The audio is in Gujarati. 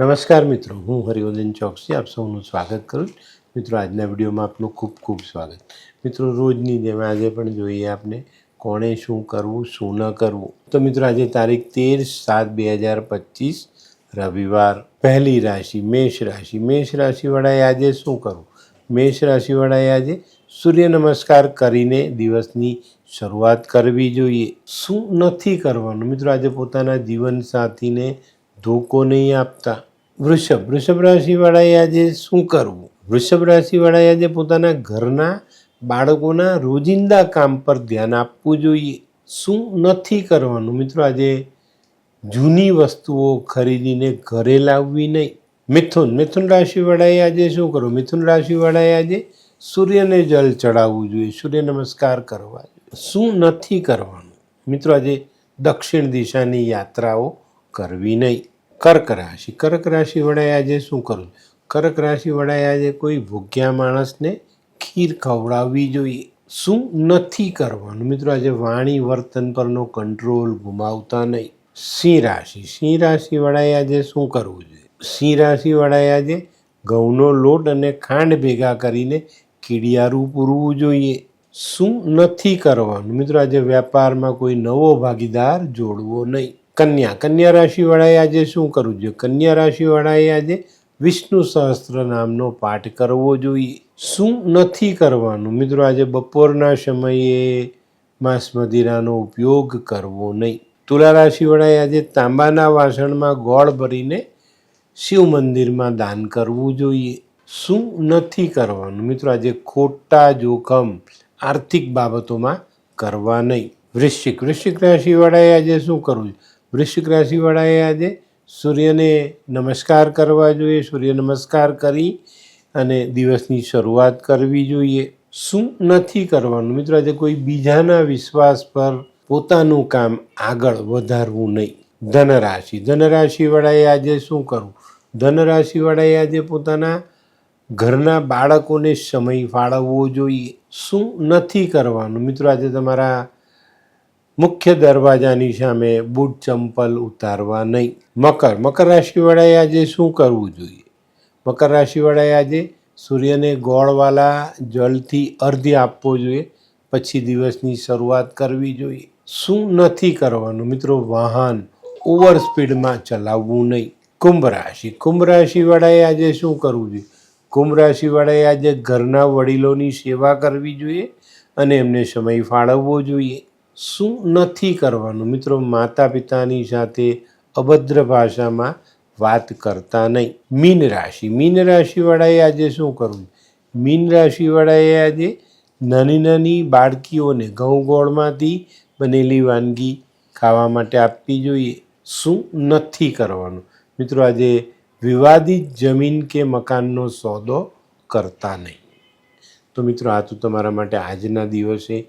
નમસ્કાર મિત્રો હું હરિવર્ધન ચોકસી આપ સૌનું સ્વાગત કરું છું. મિત્રો આજના વિડીયોમાં આપનું ખૂબ ખૂબ સ્વાગત। મિત્રો રોજની જેમ આજે પણ જોઈએ આપને કોણે શું કરવું, શું ન કરવું। તો મિત્રો, આજે તારીખ તેર સાત બે હજાર પચીસ, રવિવાર, પહેલી રાશિ, મેષ રાશિ. મેષ રાશિવાળાએ આજે શું કરવું? મેષ રાશિવાળાએ આજે સૂર્ય નમસ્કાર કરીને દિવસની શરૂઆત કરવી જોઈએ. શું નથી કરવાનું? મિત્રો, આજે પોતાના જીવનસાથીને ધોકો નહીં આપતા. વૃષભ. વૃષભ રાશિવાળાએ આજે શું કરવું? વૃષભ રાશિવાળાએ આજે પોતાના ઘરના બાળકોના રોજિંદા કામ પર ધ્યાન આપવું જોઈએ. શું નથી કરવાનું? મિત્રો, આજે જૂની વસ્તુઓ ખરીદીને ઘરે લાવવી નહીં. મિથુન. મિથુન રાશિવાળાએ આજે શું કરવું? મિથુન રાશિવાળાએ આજે સૂર્યને જલ ચડાવવું જોઈએ. સૂર્ય નમસ્કાર કરવા જોઈએ. શું નથી કરવાનું? મિત્રો, આજે દક્ષિણ દિશાની યાત્રાઓ કરવી નહીં. કર્ક રાશિ. કર્ક રાશિ વડાએ આજે શું કરવું? કર્ક રાશિ વડાએ આજે કોઈ ભૂખ્યા માણસને ખીર ખવડાવવી જોઈએ. શું નથી કરવાનું? મિત્રો, આજે વાણી વર્તન પરનો કંટ્રોલ ગુમાવતા નહીં. સિંહ રાશિ. સિંહ રાશિ વડાએ આજે શું કરવું જોઈએ? સિંહ રાશિ વડાએ આજે ઘઉંનો લોટ અને ખાંડ ભેગા કરીને કીડિયારું પૂરવું જોઈએ. શું નથી કરવાનું? મિત્રો, આજે વ્યાપારમાં કોઈ નવો ભાગીદાર જોડવો નહીં. કન્યા. કન્યા રાશિવાળાએ આજે શું કરવું જોઈએ? કન્યા રાશિવાળાએ આજે વિષ્ણુ સહસ્ત્ર નામનો પાઠ કરવો જોઈએ. શું નથી કરવાનું? મિત્રો, આજે બપોરના સમયે માંસ મદિરાનો ઉપયોગ કરવો નહીં. તુલા રાશિવાળાએ આજે તાંબાના વાસણમાં ગોળ ભરીને શિવ મંદિરમાં દાન કરવું જોઈએ. શું નથી કરવાનું? મિત્રો, આજે ખોટા જોખમ આર્થિક બાબતોમાં કરવા નહીં. વૃશ્ચિક. વૃશ્ચિક રાશિવાળાએ આજે શું કરવું વૃશ્ચિક રાશિવાળાએ આજે સૂર્યને નમસ્કાર કરવા જોઈએ. સૂર્ય નમસ્કાર કરી અને દિવસની શરૂઆત કરવી જોઈએ. શું નથી કરવાનું? મિત્રો, આજે કોઈ બીજાના વિશ્વાસ પર પોતાનું કામ આગળ વધારવું નહીં. ધનરાશિ. ધનરાશિવાળાએ આજે શું કરવું? ધનરાશિવાળાએ આજે પોતાના ઘરના બાળકોને સમય ફાળવવો જોઈએ. શું નથી કરવાનું? મિત્રો, આજે તમારા મુખ્ય દરવાજાની સામે બૂટ ચંપલ ઉતારવા નહીં. મકર. મકર રાશિવાળાએ આજે શું કરવું જોઈએ? મકર રાશિવાળાએ આજે સૂર્યને ગોળવાલા જળથી અર્ધ્ય આપવો જોઈએ. પછી દિવસની શરૂઆત કરવી જોઈએ. શું નથી કરવાનું? મિત્રો, વાહન ઓવર સ્પીડમાં ચલાવવું નહીં. કુંભ રાશિ. કુંભ રાશિવાળાએ આજે શું કરવું જોઈએ? કુંભ રાશિવાળાએ આજે ઘરના વડીલોની સેવા કરવી જોઈએ અને એમને સમય ફાળવવો જોઈએ. શું નથી કરવાનું? મિત્રો માતા પિતાની સાથે અભદ્ર ભાષામાં વાત કરતા નહીં. મીન રાશિ. મીન રાશિવાળાએ આજે શું કરવું? મીન રાશિવાળાએ આજે નાની નાની બાળકીઓને ઘઉં ગોળમાંથી બનેલી વાનગી ખાવા માટે આપવી જોઈએ. શું નથી કરવાનું? મિત્રો, આજે વિવાદિત જમીન કે મકાનનો સોદો કરતા નહીં. તો મિત્રો, આ તો તમારા માટે આજના દિવસે